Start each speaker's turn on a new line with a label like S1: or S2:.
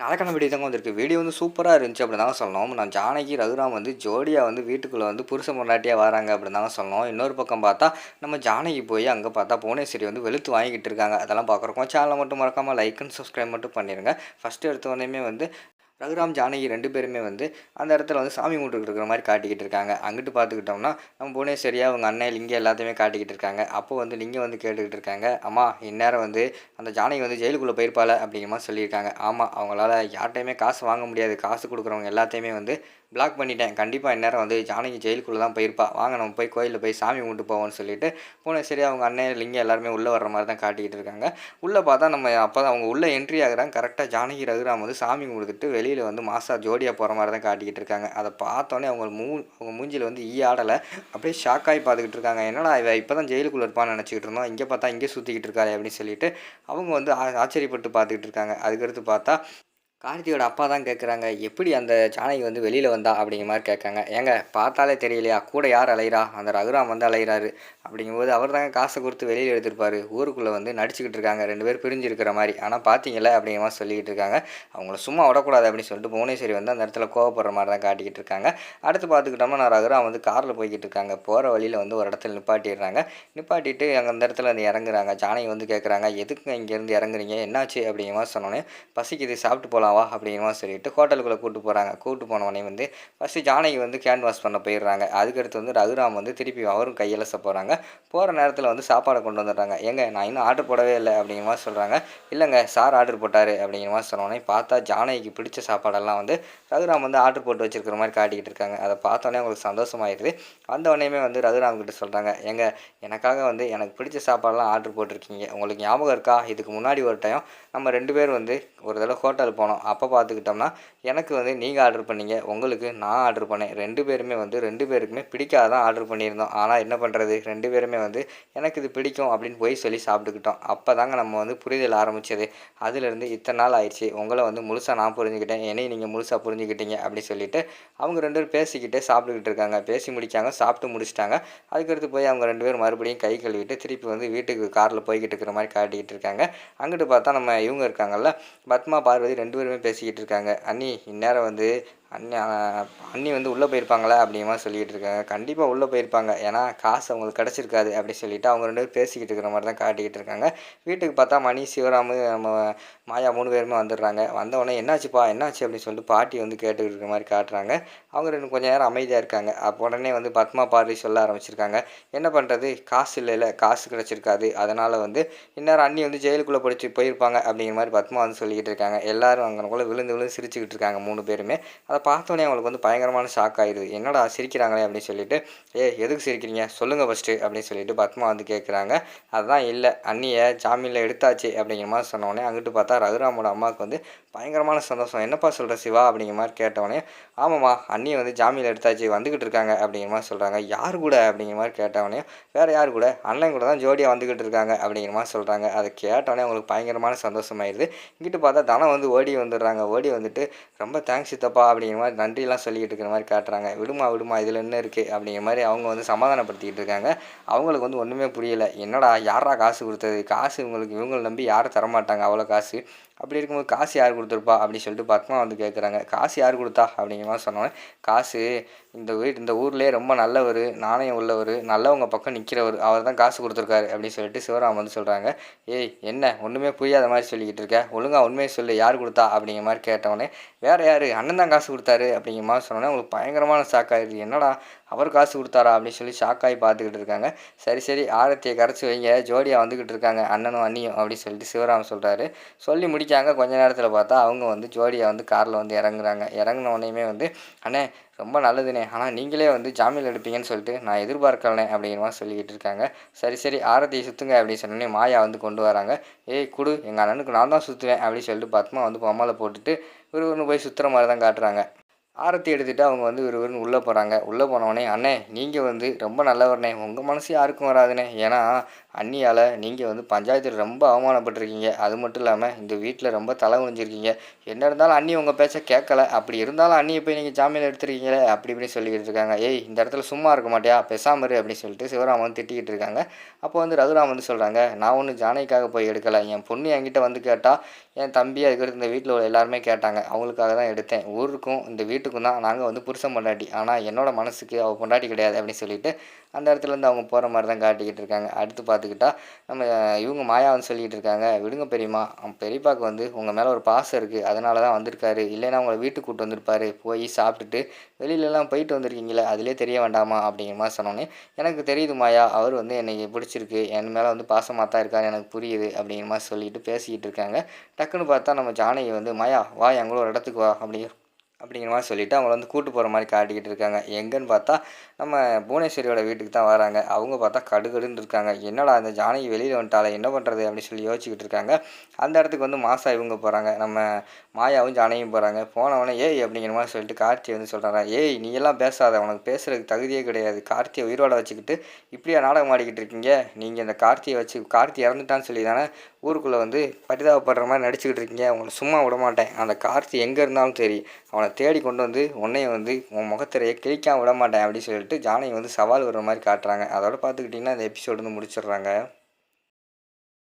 S1: நாளைக்கான வீடியோ தாங்க வந்திருக்கு வீடியோ வந்து சூப்பராக இருந்துச்சு அப்படி தாங்க சொல்லணும். நான் ஜானகி ரகுராம் வந்து ஜோடியாக வந்து வீட்டுக்குள்ளே வந்து புருஷ முன்னாட்டியாக வராங்க அப்படி தாங்க சொல்லணும். இன்னொரு பக்கம் பார்த்தா நம்ம ஜானகி போய் அங்கே பார்த்தா புவனேஸ்வரி வந்து வெளுத்து வாங்கிக்கிட்டு இருக்காங்க. அதெல்லாம் பார்க்குறோம் சேனலை மட்டும் மறக்காமல் லைக் அண்ட் சப்ஸ்கிரைப் மட்டும் பண்ணிடுங்க ஃபஸ்ட்டு எடுத்த வந்து ரகுராம் ஜானகி ரெண்டு பேருமே வந்து அந்த இடத்துல வந்து சாமி கும்பிட்டு இருக்கிற மாதிரி காட்டிக்கிட்டு இருக்காங்க. அங்கிட்டு பார்த்துக்கிட்டோம்னா நம்ம புவனேஸ்வரியா அவங்க அண்ணன் லிங்கம் எல்லாத்தையுமே காட்டிக்கிட்டு இருக்காங்க. அப்போ வந்து லிங்கம் வந்து கேட்டுக்கிட்டு இருக்காங்க. அம்மா இந்நேரம் வந்து அந்த ஜானகி வந்து ஜெயிலுக்குள்ளே போயிருப்பாள் அப்படிங்கிற மாதிரி சொல்லியிருக்காங்க. ஆமாம் அவங்களால யார்கிட்டையுமே காசு வாங்க முடியாது. காசு கொடுக்குறவங்க எல்லாத்தையுமே வந்து பிளாக் பண்ணிட்டேன். கண்டிப்பாக இந்நேரம் வந்து ஜானகி ஜெயிலுக்குள்ளே தான் போயிருப்பா. வாங்க நம்ம போய் கோயிலில் போய் சாமி கும்பிட்டு போவோம்னு சொல்லிட்டு புவனேஸ்வரி அவங்க அண்ணன் லிங்கம் எல்லாருமே உள்ளே வர்ற மாதிரி தான் காட்டிக்கிட்டு இருக்காங்க. உள்ளே பார்த்தா நம்ம அப்போ தான் அவங்க உள்ளே என்ட்ரி ஆகுறாங்க. கரெக்டாக ஜானகி ரகுராம் வந்து சாமி கும்பிட்டுட்டு வெளியில் வந்து மாசா ஜோடியாக போகிற மாதிரி தான் காட்டிக்கிட்டு இருக்காங்க. அதை பார்த்தோன்னே அவங்க மூ அவங்க மூஞ்சில் வந்து ஈ ஆடலை. அப்படியே ஷாக்காகி பார்த்துக்கிட்டு இருக்காங்க. என்னடா இவ இப்போ தான் ஜெயிலுக்குள்ளே இருப்பான்னு நினச்சிக்கிட்டு இருந்தோம். இங்கே பார்த்தா இங்கே சுற்றிக்கிட்டு இருக்காரு அப்படின்னு சொல்லிட்டு அவங்க வந்து ஆ- ஆச்சரியப்பட்டு பார்த்துக்கிட்டு இருக்காங்க. அதுக்கடுத்து பார்த்தா கார்த்தியோட அப்பா தான் கேட்குறாங்க எப்படி அந்த ஜானகி வந்து வெளியில் வந்தா? அப்படிங்கிற மாதிரி கேட்காங்க. ஏங்க பார்த்தாலே தெரியலையா? கூட யார் அலைகிறா அந்த ரகுராம் வந்து அலைகிறாரு அப்படிங்கும்போது அவர் தாங்க காசை கொடுத்து வெளியில் எடுத்திருப்பாரு. ஊருக்குள்ளே வந்து நடிச்சுக்கிட்டு இருக்காங்க. ரெண்டு பேர் பிரிஞ்சிருக்கிற மாதிரி. ஆனால் பார்த்தீங்களே அப்படிங்கிற மாதிரி சொல்லிக்கிட்டு இருக்காங்க. அவங்கள சும்மா விடக்கூடாது அப்படின்னு சொல்லிட்டு புவனேஸ்வரி வந்து அந்த இடத்துல கோவப்படுற மாதிரி தான் காட்டிக்கிட்டு இருக்காங்க. அடுத்து பார்த்துக்கிட்டோம்னா நான் ரகுராம் வந்து காரில் போய்கிட்டு இருக்காங்க. போகிற வழியில் வந்து ஒரு இடத்துல நிப்பாட்டிடுறாங்க. நிப்பாட்டிட்டு அங்கே அந்த இடத்துல வந்து இறங்குறாங்க. ஜானகி வந்து கேட்குறாங்க எதுக்கு இங்கேருந்து இறங்குறீங்க? என்னாச்சு? அப்படிங்கிற மாதிரி சொன்னோன்னே பசிக்குது சாப்பிட்டு போகலாம் வா அப்படிங்கிற சொல்லிட்டு ஹோட்டலுக்குள்ளே கூப்பிட்டு போகிறாங்க கூப்பிட்டு போனவொடனே வந்து ஃபஸ்ட்டு ஜானகி வந்து கேன்வாஸ் பண்ண போயிடுறாங்க. அதுக்கடுத்து வந்து ரகுராம் வந்து திருப்பி அவரும் கையலச போகிறாங்க போகிற நேரத்தில் வந்து சாப்பாடை கொண்டு வந்துடுறாங்க. ஏங்க நான் இன்னும் ஆர்டர் போடவே இல்லை அப்படிங்கிற மாதிரி சொல்கிறாங்க இல்லைங்க சார் ஆர்டர் போட்டார் அப்படிங்கிற மாதிரி சொன்னோடனே பார்த்தா ஜானகிக்கு பிடிச்ச சாப்பாடெல்லாம் வந்து ரகுராம் வந்து ஆர்டர் போட்டு வச்சிருக்கிற மாதிரி காட்டிக்கிட்டு இருக்காங்க. அதை பார்த்தோன்னே அவங்களுக்கு சந்தோஷமாயிருது. வந்த உடனேயுமே வந்து ரகுராம் கிட்ட சொல்கிறாங்க ஏங்க எனக்காக வந்து எனக்கு பிடிச்ச சாப்பாடெல்லாம் ஆர்டர் போட்டிருக்கீங்க. உங்களுக்கு ஞாபகம் இருக்கா? இதுக்கு முன்னாடி ஒரு டைம் நம்ம ரெண்டு பேர் வந்து ஒரு தடவை ஹோட்டல் போனோம். அப்போ பார்த்துக்கிட்டோம்னா எனக்கு வந்து நீங்கள் ஆர்டர் பண்ணீங்க உங்களுக்கு நான் ஆர்டர் பண்ணேன். ரெண்டு பேருமே வந்து ரெண்டு பேருக்குமே பிடிக்காதான் ஆர்டர் பண்ணியிருந்தோம். ஆனால் என்ன பண்ணுறது ரெண்டு பேருமே வந்து எனக்கு இது பிடிக்கும் அப்படின்னு போய் சொல்லி சாப்பிட்டுக்கிட்டோம். அப்போ தாங்க நம்ம வந்து புரிதல் ஆரம்பித்தது அதுலேருந்து இத்தனை நாள் ஆயிடுச்சு. உங்களை வந்து முழுசாக நான் புரிஞ்சுக்கிட்டேன். என்னையும் நீங்கள் முழுசாக புரிஞ்சுக்கிட்டீங்க அப்படின்னு சொல்லிட்டு அவங்க ரெண்டு பேரும் பேசிக்கிட்டே சாப்பிட்டுக்கிட்டு இருக்காங்க. பேசி முடித்தாங்க சாப்பிட்டு முடிச்சிட்டாங்க. அதுக்கடுத்து போய் அவங்க ரெண்டு பேரும் மறுபடியும் கை கழுவிட்டு திருப்பி வந்து வீட்டுக்கு காரில் போய்கிட்டு இருக்கிற மாதிரி காட்டிக்கிட்டு இருக்காங்க. அங்கிட்டு பார்த்தா நம்ம இவங்க இருக்காங்கல்ல பத்மா பார்வதி ரெண்டு பேரும் பேசிக்கிட்டு இருக்காங்க. அண்ணி இந்நேரம் வந்து அண்ணி அண்ணி வந்து உள்ளே போயிருப்பாங்களா அப்படிமா சொல்லிகிட்டு இருக்காங்க. கண்டிப்பாக உள்ளே போயிருப்பாங்க. ஏன்னா காசு அவங்களுக்கு கிடச்சிருக்காது அப்படி சொல்லிட்டு அவங்க ரெண்டு பேரும் பேசிக்கிட்டு இருக்கிற மாதிரி தான் காட்டிக்கிட்டு இருக்காங்க. வீட்டுக்கு பார்த்தா மணி சிவராமு நம்ம மாயா மூணு பேருமே வந்துடுறாங்க. வந்தவொடனே என்னாச்சுப்பா என்னாச்சு அப்படின்னு சொல்லிட்டு பாட்டி வந்து கேட்டுக்கிட்டு இருக்கிற மாதிரி காட்டுறாங்க. அவங்க ரெண்டு கொஞ்சம் நேரம் அமைதியாக இருக்காங்க. அப்போ உடனே வந்து பத்மா பார்வதி சொல்ல ஆரம்பிச்சிருக்காங்க. என்ன பண்ணுறது காசு இல்லைல்ல காசு கிடச்சிருக்காது. அதனால் வந்து இந்நேரம் அண்ணி வந்து ஜெயிலுக்குள்ளே படிச்சு போயிருப்பாங்க அப்படிங்கிற மாதிரி பத்மா வந்து சொல்லிக்கிட்டு இருக்காங்க. எல்லோரும் அங்கே கூட விழுந்து விழுந்து சிரிச்சுக்கிட்டு இருக்காங்க மூணு பேருமே. அதை பார்த்தோன்னே அவங்களுக்கு வந்து பயங்கரமான ஷாக் ஆயிடுது. என்னடா சிரிக்கிறாங்களே? அப்படின்னு சொல்லிட்டு ஏ எதுக்கு சிரிக்கிறீங்க? சொல்லுங்கள் ஃபஸ்ட்டு அப்படின்னு சொல்லிட்டு பத்மா வந்து கேட்குறாங்க அதுதான் இல்லை. அண்ணியை ஜாமீனில் எடுத்தாச்சு அப்படிங்கிற மாதிரி சொன்னோடனே அங்கிட்டு பார்த்தா ரகுராமோட அம்மாவுக்கு வந்து பயங்கரமான சந்தோஷம். என்னப்பா சொல்கிற சிவா? அப்படிங்கிற மாதிரி கேட்டவொடனே ஆமாம்மா அண்ணியை வந்து ஜாமீனில் எடுத்தாச்சு வந்துக்கிட்டு இருக்காங்க அப்படிங்கிற மாதிரி சொல்கிறாங்க யார் கூட? அப்படிங்கிற மாதிரி கேட்டவொடனே வேறு யார் கூட? அண்ணன் கூட தான் ஜோடியாக வந்துக்கிட்டு இருக்காங்க அப்படிங்கிற மாதிரி சொல்கிறாங்க அதை கேட்டோடனே அவங்களுக்கு பயங்கரமான சந்தோஷமாயிருது. இங்கிட்டு பார்த்தா தனம் வந்து ஓடி வந்துடுறாங்க. ஓடி வந்துட்டு ரொம்ப தேங்க்ஸ் சித்தப்பா அப்படிங்கிற மாதிரி நன்றிலாம் சொல்லிக்கிட்டு இருக்கிற மாதிரி காட்டுறாங்க. விடுமா விடுமா இதில் என்ன இருக்குது அப்படிங்கிற மாதிரி அவங்க வந்து சமாதானப்படுத்திக்கிட்டு இருக்காங்க. அவங்களுக்கு வந்து ஒன்றுமே புரியல. என்னடா யாரா காசு கொடுத்தது? காசு இவங்களுக்கு இவங்களை நம்பி யாரும் தரமாட்டாங்க அவ்வளோ காசு. அப்படி இருக்கும்போது காசு யார் கொடுத்துருப்பா? அப்படின்னு சொல்லிட்டு பத்மா வந்து கேட்குறாங்க காசு யார் கொடுத்தா? அப்படிங்கிற மாதிரி சொன்னோன்னே காசு இந்த வீட் இந்த ஊர்லேயே ரொம்ப நல்லவர் நாணயம் உள்ளவர் நல்லவங்க பக்கம் நிற்கிறவர் அவர் தான் காசு கொடுத்துருக்காரு அப்படின்னு சொல்லிட்டு சிவராம் வந்து சொல்கிறாங்க ஏய் என்ன? ஒன்றுமே புரியாத மாதிரி சொல்லிக்கிட்டு இருக்க. ஒழுங்கா உண்மையை சொல்லு. யார் கொடுத்தா? அப்படிங்கிற மாதிரி கேட்டவொடனே வேறு யார்? அண்ணன் தான் காசு கொடுத்தாரு அப்படிங்கிற மாதிரி சொன்னோன்னே உங்களுக்கு பயங்கரமான ஷாக் ஆயிடுது என்னடா? அவர் காசு கொடுத்தாரா? அப்படின்னு சொல்லி ஷாக்காகி பார்த்துக்கிட்டு இருக்காங்க. சரி சரி. ஆரத்தியை கரைச்சி வைங்க. ஜோடியாக வந்துக்கிட்டு இருக்காங்க. அண்ணனும் அண்ணியும் அப்படின்னு சொல்லிட்டு சிவராம் சொல்கிறாரு சொல்லி முடி முடிக்காங்க கொஞ்ச நேரத்தில் பார்த்தா அவங்க வந்து ஜோடியாக வந்து காரில் வந்து இறங்குறாங்க. இறங்கின உடனேயுமே வந்து அண்ணே ரொம்ப நல்லதுண்ணே. ஆனால் நீங்களே வந்து ஜாமீன் எடுப்பீங்கன்னு சொல்லிட்டு நான் எதிர்பார்க்கலனே அப்படிங்கிற மாதிரி சொல்லிக்கிட்டு இருக்காங்க. சரி சரி. ஆரத்தியை சுற்றுங்க அப்படின்னு சொன்னோன்னே மாயா வந்து கொண்டு வராங்க. ஏய் குடு. எங்கள் அண்ணனுக்கு நான் தான் சுற்றுவேன் அப்படின்னு சொல்லிட்டு பத்மா வந்து பொம்மலை போட்டுட்டு விறுவிறுன்னு போய் சுற்றுற மாதிரி தான் காட்டுறாங்க. ஆரத்தி எடுத்துகிட்டு அவங்க வந்து விறுவிறுன்னு உள்ளே போகிறாங்க உள்ளே போனவொடனே அண்ணே நீங்கள் வந்து ரொம்ப நல்லவர்ண்ணே. உங்கள் மனசு யாருக்கும் வராதுண்ணே. ஏன்னா அண்ணியால் நீங்கள் வந்து பஞ்சாயத்தில் ரொம்ப அவமானப்பட்டிருக்கீங்க. அது மட்டும் இல்லாமல் இந்த வீட்டில் ரொம்ப தலை குனிஞ்சிருக்கீங்க. என்ன இருந்தாலும் அண்ணி உங்கள் பேச்சை கேட்கல அப்படி இருந்தாலும் அண்ணியை போய் நீங்கள் ஜாமீன் எடுத்துருக்கீங்களே? அப்படி இப்படி சொல்லிக்கிட்டு இருக்காங்க. ஏய் இந்த இடத்துல சும்மா இருக்க மாட்டியா? பெசாமரு அப்படின்னு சொல்லிட்டு சிவராமன் வந்து திட்டிக்கிட்டு இருக்காங்க. அப்போ வந்து ரகுராம் வந்து சொல்கிறாங்க நான் ஒன்றும் ஜானைக்காக போய் எடுக்கலை. என் பொண்ணு என்கிட்ட வந்து கேட்டால் என் தம்பி அதுக்கடுத்து இந்த வீட்டில் உள்ள எல்லாருமே கேட்டாங்க. அவங்களுக்காக தான் எடுத்தேன். ஊருக்கும் இந்த வீட்டுக்கும் தான். நாங்கள் வந்து புருஷன் பொண்டாட்டி. ஆனால் என்னோட மனசுக்கு அவள் பொண்டாட்டி கிடையாது. அப்படின்னு சொல்லிட்டு அந்த இடத்துல இருந்து அவங்க போகிற மாதிரி தான் காட்டிக்கிட்டு இருக்காங்க. அடுத்து பார்த்து பார்த்துக்கிட்டா நம்ம இவங்க மாயா வந்து இருக்காங்க. விடுங்க பெரியம்மா. அவன் பெரியப்பாக்கு வந்து உங்கள் மேலே ஒரு பாசம் இருக்குது அதனால தான் வந்திருக்காரு. இல்லைன்னா உங்களை வீட்டுக்கு கூட்டு வந்திருப்பாரு. போய் சாப்பிட்டுட்டு வெளியிலலாம் போயிட்டு வந்திருக்கீங்களே அதிலே தெரிய வேண்டாமா? அப்படிங்கிற மாதிரி சொன்னோன்னே எனக்கு தெரியுது மாயா அவர் வந்து என்னை பிடிச்சிருக்கு. என் மேலே வந்து பாசமாக தான் இருக்காரு எனக்கு புரியுது அப்படிங்கிற மாதிரி சொல்லிட்டு பேசிக்கிட்டு இருக்காங்க. டக்குன்னு பார்த்தா நம்ம ஜானகி வந்து மாயா வா எங்களோட ஒரு இடத்துக்கு வா அப்படி அப்படிங்கிற மாதிரி சொல்லிவிட்டு அவங்கள வந்து கூட்டு போகிற மாதிரி காட்டிக்கிட்டு இருக்காங்க. எங்கேன்னு பார்த்தா நம்ம புவனேஸ்வரியோட வீட்டுக்கு தான் வராங்க. அவங்க பார்த்தா கடுகடுன்னு இருக்காங்க. என்னடா அந்த ஜானகி வெளியில் வந்துட்டாலே என்ன பண்ணுறது அப்படின்னு சொல்லி யோசிச்சுக்கிட்டு இருக்காங்க. அந்த இடத்துக்கு வந்து மாசா இவங்க போகிறாங்க நம்ம மாயாவும் ஜானகியும் போகிறாங்க போனவொடனே ஏய் அப்படிங்கிற மாதிரி சொல்லிட்டு கார்த்தியை வந்து சொல்கிறாங்க ஏய் நீ எல்லாம் பேசாத. உனக்கு பேசுறதுக்கு தகுதியே கிடையாது. கார்த்தியை உயிரோட வச்சுக்கிட்டு இப்படியா நாடகம் ஆடிக்கிட்டு இருக்கீங்க? நீங்கள் இந்த கார்த்தியை வச்சு கார்த்தி இறந்துட்டான்னு சொல்லி தானே ஊருக்குள்ளே வந்து பரிதாபப்படுற மாதிரி நடிச்சுக்கிட்டு இருக்கீங்க. அவங்கள சும்மா விட மாட்டேன். அந்த கார்த்தி எங்கே இருந்தாலும் சரி அவனை தேடி கொண்டு வந்து உன்னைய வந்து உன் முகத்திரையை கிழிக்காம விட மாட்டேன் அப்படின்னு சொல்லிட்டு ஜானகி வந்து சவால் வர்ற மாதிரி காட்டுறாங்க. அதோட பார்த்துக்கிட்டிங்கன்னா இந்த எபிசோடு வந்து முடிச்சிடுறாங்க.